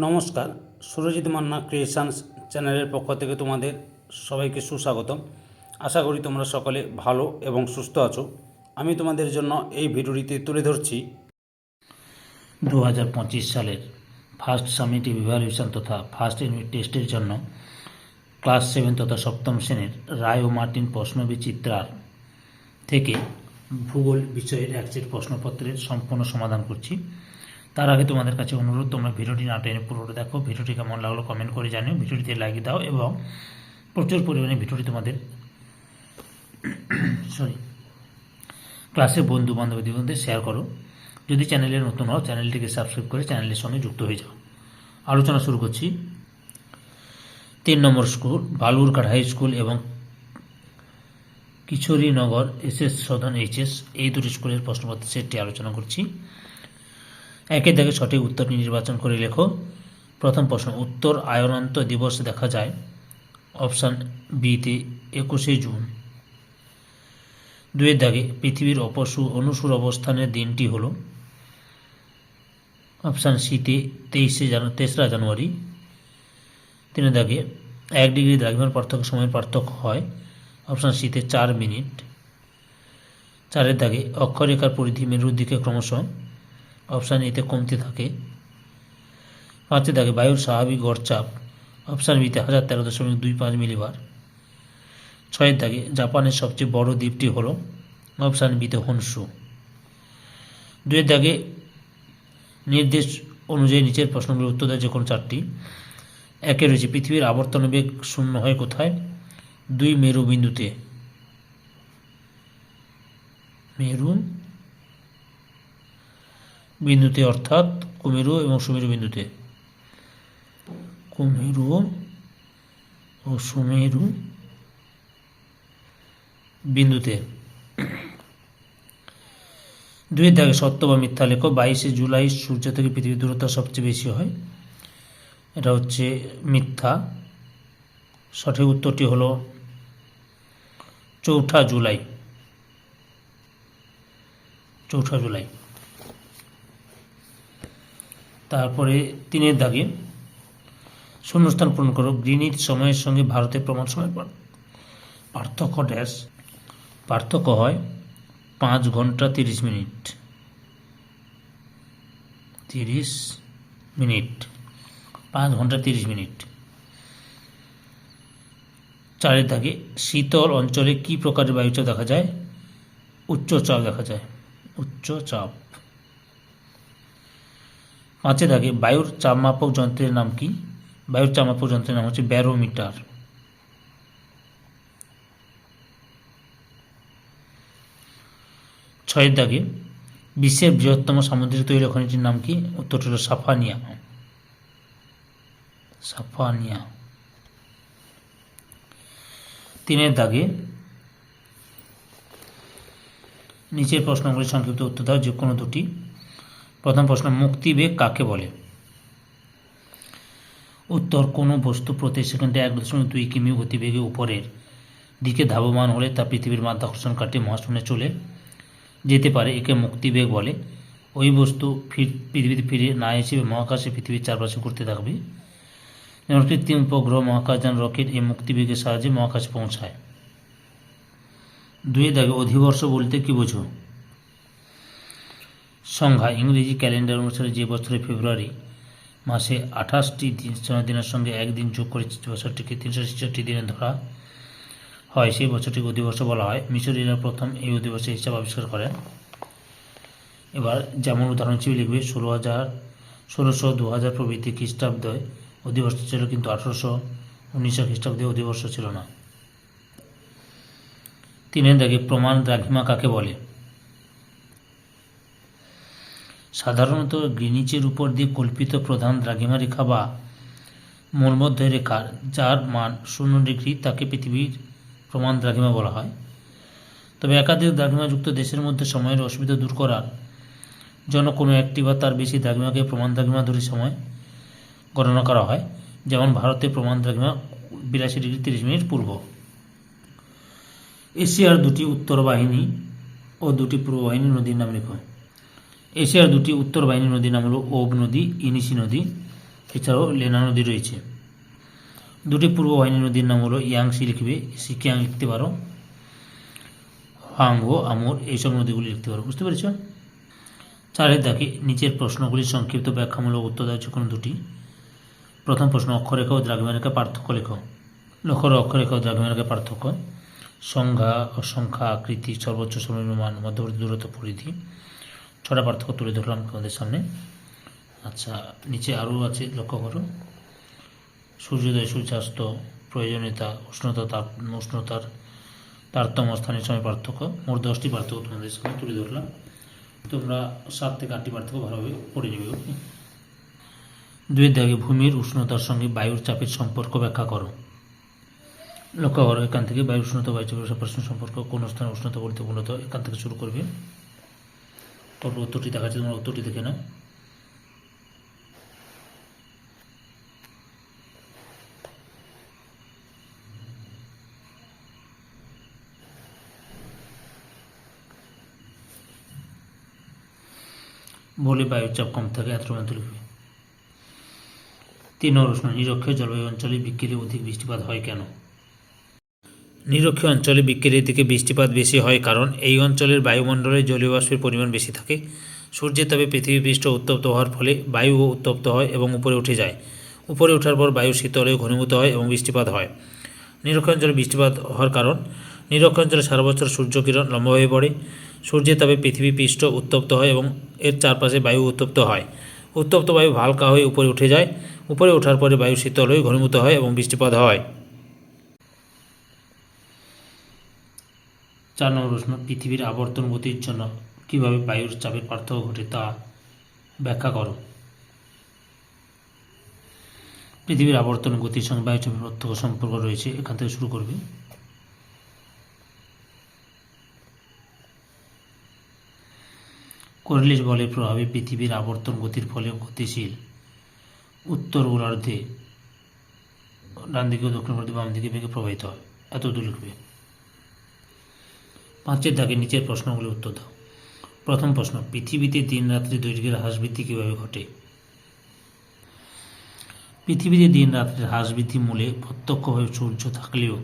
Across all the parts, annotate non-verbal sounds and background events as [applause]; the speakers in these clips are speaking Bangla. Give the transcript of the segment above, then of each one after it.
নমস্কার, সুরজিৎ মান্না ক্রিয়েশনস চ্যানেলের পক্ষ থেকে তোমাদের সবাইকে সুস্বাগতম। আশা করি তোমরা সকলে ভালো এবং সুস্থ আছো। আমি তোমাদের জন্য এই ভিডিওটিতে তুলে ধরছি দু হাজার পঁচিশ সালের ফার্স্ট সামিটিভ ইভ্যালুয়েশন তথা ফার্স্ট ইউনিট টেস্টের জন্য ক্লাস সেভেন তথা সপ্তম শ্রেণির রায় ও মার্টিন প্রশ্নবিচিত্রার থেকে ভূগোল বিষয়ের এক সেট প্রশ্নপত্রের সম্পূর্ণ সমাধান করছি। তার আগে তোমাদের কাছে অনুরোধ, তোমরা ভিডিওটি না টেনে পুরোটা দেখো। ভিডিওটি কেমন লাগল কমেন্ট করে জানিও। ভিডিওটিতে লাইক দাও এবং প্রচুর পরিমাণে ভিডিওটি তোমাদের [coughs] সরি ক্লাসের বন্ধু বান্ধবীদের মধ্যে শেয়ার করো। যদি চ্যানেলে নতুন হও চ্যানেলটিকে সাবস্ক্রাইব করে চ্যানেলের সঙ্গে যুক্ত হয়ে যাও। আলোচনা শুরু করছি। তিন নম্বর স্কুল বালুরঘাট হাই স্কুল এবং Kishorinagar S S Sadan HS এই দুটি স্কুলের প্রশ্নপত্র সেটটি আলোচনা করছি। একের দাগে সঠিক উত্তরটি নির্বাচন করে লেখো। প্রথম প্রশ্ন, উত্তর আয়নান্ত দিবস দেখা যায়। অপশান বিতে একুশে জুন। দুয়ের দাগে পৃথিবীর অপসু অনুসুর অবস্থানের দিনটি হল অপশান সিতে তেইশে জানু তেসরা জানুয়ারি। তিনের দাগে এক ডিগ্রি দ্রাঘিমার পার্থক্য সময়ের পার্থক্য হয়। অপশান সিতে চার মিনিট। চারের দাগে অক্ষরেখার পরিধি মেরুর দিকে ক্রমশ অপশান এতে কমতে থাকে। পাঁচের দাগে বায়ুর স্বাভাবিক গড় চাপ অপশান বিতে হাজার তেরো দশমিক দুই পাঁচ মিলিবার। ছয়ের দাগে জাপানের সবচেয়ে বড় দ্বীপটি হল, অপশান বিতে হনসু। দুয়ের দাগে নির্দেশ অনুযায়ী নিচের প্রশ্নগুলোর উত্তর দেয় যে কোনো চারটি। একে রয়েছে পৃথিবীর আবর্তন বেগ শূন্য হয় কোথায়? দুই মেরু বিন্দুতে মেরু বিন্দুতে অর্থাৎ কুমেরু এবং সুমেরু বিন্দুতে। কুমেরু ও সুমেরু বিন্দুতে। দুই দাগে সত্য বা মিথ্যা লেখো। বাইশে জুলাই সূর্য থেকে পৃথিবীর দূরত্ব সবচেয়ে বেশি হয়। এটা হচ্ছে মিথ্যা। সঠিক উত্তরটি হলো চৌঠা জুলাই। চৌঠা জুলাই। তারপরে তিনের দাগে শূন্যস্থান পূরণ করো। গ্রিনিচ সময়ের সঙ্গে ভারতে প্রমাণ সময় পর পার্থক্য ড্যাশ। পার্থক্য হয় পাঁচ ঘণ্টা তিরিশ মিনিট। তিরিশ মিনিট। পাঁচ ঘণ্টা তিরিশ মিনিট। চারের দাগে শীতল অঞ্চলে কি প্রকারের বায়ুচাপ দেখা যায়? উচ্চ চাপ দেখা যায়। উচ্চ চাপ। পাঁচের দাগে বায়ুর চাপমাপক যন্ত্রের নাম কি? বায়ুর চাপমাপক যন্ত্রের নাম হচ্ছে ব্যারোমিটার। ছয়ের দাগে, বিশ্বের বৃহত্তম সামুদ্রিক তৈল খনিটির নাম কি? উত্তরটি হল সাফানিয়া। সাফানিয়া। তিনের দাগে, নিচের প্রশ্নগুলি সংক্ষিপ্ত উত্তর দাও, যে কোনো দুটি। প্রথম প্রশ্ন, মুক্তিবেগ কাকে বলে? উত্তর, কোনো বস্তু প্রতি সেকেন্ডে এক দশমিক দুই কিমি গতিবেগে উপরের দিকে ধাবমান হলে তা পৃথিবীর মাধ্যাকর্ষণ কাটিয়ে মহাশূন্যে চলে যেতে পারে, একে মুক্তিবেগ বলে। ওই বস্তু ফির, পৃথিবীতে ফিরে না এসে মহাকাশে পৃথিবীর চারপাশে ঘুরতে থাকবে। যেমন কৃত্রিম উপগ্রহ মহাকাশযান রকেট এই মুক্তিবেগের সাহায্যে মহাকাশে পৌঁছায়। দুই দাগে অধিবর্ষ বলতে কি বোঝো? সংখ্যা ইংরেজি ক্যালেন্ডার অনুসারে যে বছরের ফেব্রুয়ারি মাসে আঠাশটি দিন দিনের সঙ্গে একদিন যোগ করে বছরটিকে তিনশো ছেষট্টি দিনে ধরা হয়, সেই বছরটিকে অধিবর্ষ বলা হয়। মিশরীয়রা প্রথম এই অধিবর্ষের হিসাব আবিষ্কার করেন এবার যেমন উদাহরণ হিসেবে লিখবে, ষোলো হাজার ষোলোশো দু হাজার প্রভৃতি খ্রিস্টাব্দে অধিবর্ষ ছিল, কিন্তু আঠারোশো উনিশশো খ্রিস্টাব্দে অধিবর্ষ ছিল না। তিনের দাগে প্রমাণ দ্রাঘিমা কাকে বলে? সাধারণত গ্রিনিচের উপর দিয়ে কল্পিত প্রধান দ্রাঘিমা রেখা বা মূলমধ্য রেখা যার মান শূন্য ডিগ্রি, তাকে পৃথিবীর প্রমাণ দ্রাঘিমা বলা হয়। তবে একাধিক দ্রাঘিমাযুক্ত দেশের মধ্যে সময়ের অসুবিধা দূর করার জন্য কোনো একটি বা তার বেশি দ্রাঘিমাকে প্রমাণ দ্রাঘিমা ধরে সময় গণনা করা হয়, যেমন ভারতের প্রমাণ দ্রাঘিমা বিরাশি ডিগ্রি তিরিশ মিনিট পূর্ব। এশিয়ার দুটি উত্তর বাহিনী ও দুটি পূর্ব বাহিনী নদীর নাম লেখো। এশিয়ার দুটি উত্তর বাহিনী নদীর নাম হল ওব নদী ইনিশি নদী, এছাড়াও লেনা নদী রয়েছে। দুটি পূর্ব বাহিনী নদীর নাম হলো ইয়াংসি লিখবে, সিকিয়াং লিখতে পারো হাঙ্গো আমর, এইসব নদীগুলি লিখতে পারো, বুঝতে পেরেছ? চারের দাগে নিচের প্রশ্নগুলির সংক্ষিপ্ত ব্যাখ্যামূলক উত্তর দেওয়া কোনো দুটি। প্রথম প্রশ্ন, অক্ষরেখা ও দ্রাঘিমারেখা পার্থক্য লেখো। লক্ষ্য করো অক্ষরেখা ও দ্রাঘিমারেখা পার্থক্য। সংজ্ঞা ও সংখ্যা আকৃতি সর্বোচ্চ সর্বনিম্ন মান মধ্যবর্তী দূরত্ব পরিধি। ছটা পার্থক্য তুলে ধরলাম তোমাদের সামনে। আচ্ছা নিচে আরও আছে, লক্ষ্য করো। সূর্যোদয়, সূর্যাস্ত, প্রয়োজনীয়তা, উষ্ণতা, তাপ, উষ্ণতার তারতম্য, স্থানীয় সময় পার্থক্য। মোট দশটি পার্থক্য তোমাদের সামনে তুলে ধরলাম। তোমরা সাত থেকে আটটি পার্থক্য ভালোভাবে পড়ে নেবে, ওকে? দুয়ের দাগে ভূমির উষ্ণতার সঙ্গে বায়ুর চাপের সম্পর্ক ব্যাখ্যা করো। লক্ষ্য করো, এখান থেকে বায়ু উষ্ণতা বায়ু চাপের সম্পর্ক কোন স্থানে উষ্ণতা গুরুত্বপূর্ণত এখান থেকে শুরু করবে। তারপর উত্তরটি দেখাচ্ছে তোমরা উত্তরটি দেখে নাও। বলে বায়ুর চাপ কম থাকে লিখবে তিন প্রশ্ন, নিরক্ষীয় জলবায়ু অঞ্চলে বিকেলে অধিক বৃষ্টিপাত হয় কেন? নিরক্ষীয় অঞ্চলে বিকেলের দিকে বৃষ্টিপাত বেশি হয় কারণ এই অঞ্চলের বায়ুমণ্ডলে জলীয় বাষ্পের পরিমাণ বেশি থাকে। সূর্যের তবে পৃথিবী পৃষ্ঠ উত্তপ্ত হওয়ার ফলে বায়ুও উত্তপ্ত হয় এবং উপরে উঠে যায়। উপরে ওঠার পর বায়ু শীতল ঘনীভূত হয় এবং বৃষ্টিপাত হয়। নিরক্ষীয় অঞ্চলে বৃষ্টিপাত হওয়ার কারণ, নিরক্ষীয় অঞ্চলে সারা বছর সূর্যকিরণ লম্বা হয়ে পড়ে। সূর্যের তাপে পৃথিবী পৃষ্ঠ উত্তপ্ত হয় এবং এর চারপাশে বায়ু উত্তপ্ত হয়। উত্তপ্ত বায়ু হালকা হয়ে উপরে উঠে যায়। উপরে ওঠার পরে বায়ু শীতল হয়ে ঘনীভূত হয় এবং বৃষ্টিপাত হয়। চার নম্বর প্রশ্ন পৃথিবীর আবর্তন গতির জন্য কীভাবে বায়ুর চাপের পার্থক্য ঘটে তা ব্যাখ্যা করো। পৃথিবীর আবর্তন গতির সঙ্গে বায়ু চাপের পার্থক্য সম্পর্ক রয়েছে, এখান থেকে শুরু করবে। কোরিলিস বলের প্রভাবে পৃথিবীর আবর্তন গতির ফলে গতিশীল উত্তর গোলার্ধে ডান দিকে দক্ষিণ গোলার্ধে বাম দিকে বেগে প্রবাহিত হয়। এত দূর লিখবে। পাঁচের দাগে নিচের প্রশ্নগুলি উত্তর দাও। প্রথম প্রশ্ন, পৃথিবীতে দিন রাত্রি দৈর্ঘ্যের হ্রাস বৃদ্ধি কীভাবে ঘটে? পৃথিবীতে দিন রাত্রির হ্রাস বৃদ্ধি মূলে প্রত্যক্ষভাবে সূর্য থাকলেও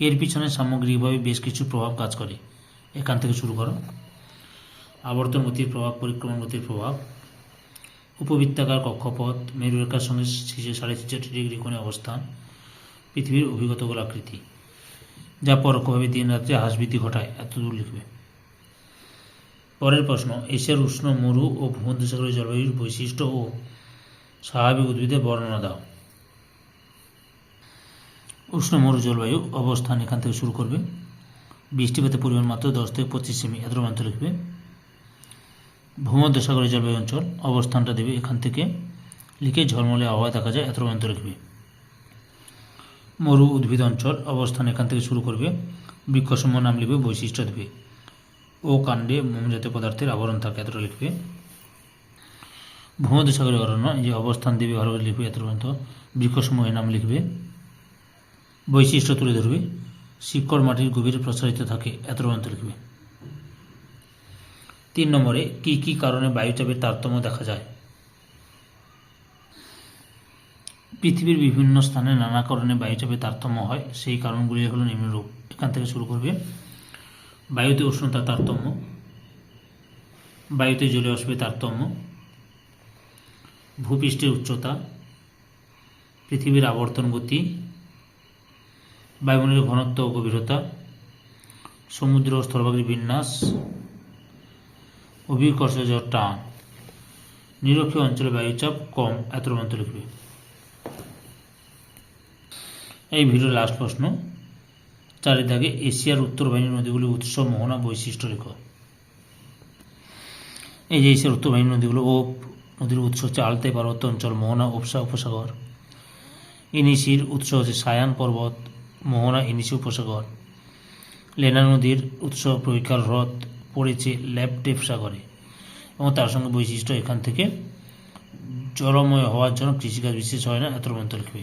এর পিছনে সামগ্রিকভাবে বেশ কিছু প্রভাব কাজ করে। এখান থেকে শুরু করো। আবর্তন গতির প্রভাব পরিক্রমণ গতির প্রভাব, উপবৃত্তাকার কক্ষপথ, মেরুরেখার সঙ্গে সাড়ে ছেষট্টি ডিগ্রি কোণে অবস্থান, পৃথিবীর অভিগত গোলাকৃতি। যা পরোক্ষভাবে দিন রাত্রে হ্রাসবৃদ্ধি ঘটায় এতদূর লিখবে। পরের প্রশ্ন, এশিয়ার উষ্ণ, মরু ও ভূমধ্যসাগরীয় জলবায়ুর বৈশিষ্ট্য ও স্বাভাবিক উদ্ভিদের বর্ণনা দাও। উষ্ণ, মরু জলবায়ু অবস্থান এখান থেকে শুরু করবে। বৃষ্টিপাতের পরিমাণ মাত্র দশ থেকে পঁচিশ সেমি, এত পর্যন্ত লিখবে। ভূমধ্যসাগরীয় জলবায়ু অঞ্চল অবস্থানটা দেবে এখান থেকে। লিখে ঝলমলে আবহাওয়া দেখা যায়, এত পর্যন্ত লিখবে। মরু উদ্ভিদ অঞ্চল অবস্থান এখান থেকে শুরু করবে, বৃক্ষসমূহ নাম লিখবে, বৈশিষ্ট্য দেবে ও কাণ্ডে মোমজাতীয় পদার্থের আবরণ থাকে এতটা লিখবে। ভূমধ্যসাগরীয় অরণ্য যে অবস্থান দেবে ভালো লিখবে এত পর্যন্ত, বৃক্ষসমূহের নাম লিখবে। বৈশিষ্ট্য তুলে ধরবে, শিকড় মাটির গভীরে প্রসারিত থাকে, এত পর্যন্ত লিখবে। তিন নম্বরে, কি কি কারণে বায়ুচাপের তারতম্য দেখা যায়? পৃথিবীর বিভিন্ন স্থানে নানা কারণে বায়ুচাপে তারতম্য হয়, সেই কারণগুলি হলো নিম্নরূপ। এখান থেকে শুরু করবে। বায়ুতে উষ্ণতা তারতম্য। বায়ুতে জলীয় বাষ্পের তারতম্য। ভূপৃষ্ঠের উচ্চতা। পৃথিবীর আবর্তন গতি। বায়ুমণ্ডলের ঘনত্ব ও গভীরতা। সমুদ্র ও স্থলভাগের বিন্যাস। অভিকর্ষজ টান। নিরক্ষীয় অঞ্চলে বায়ুচাপ কম এত পর্যন্ত লিখবে এই ভিডিওর লাস্ট প্রশ্ন। চারের দাগে এশিয়ার উত্তর বাহিনীর নদীগুলি উৎস, মোহনা, বৈশিষ্ট্য রেখ এই যে এশিয়ার উত্তর বাহিনীর নদীগুলো, ও নদীর উৎস হচ্ছে আলতাই পার্বত্য অঞ্চল, মোহনা, উপসা, উপসাগর। ইনিশির উৎস হচ্ছে সায়ান পর্বত, মোহনা, ইনিশি, উপসাগর। লেনা নদীর উৎস পরীক্ষার হ্রদ পড়েছে ল্যাপটেপ সাগরে এবং তার সঙ্গে বৈশিষ্ট্য এখান থেকে জলময় হওয়ার জন্য কৃষিকাজ বিশেষ হয় না এত লিখবে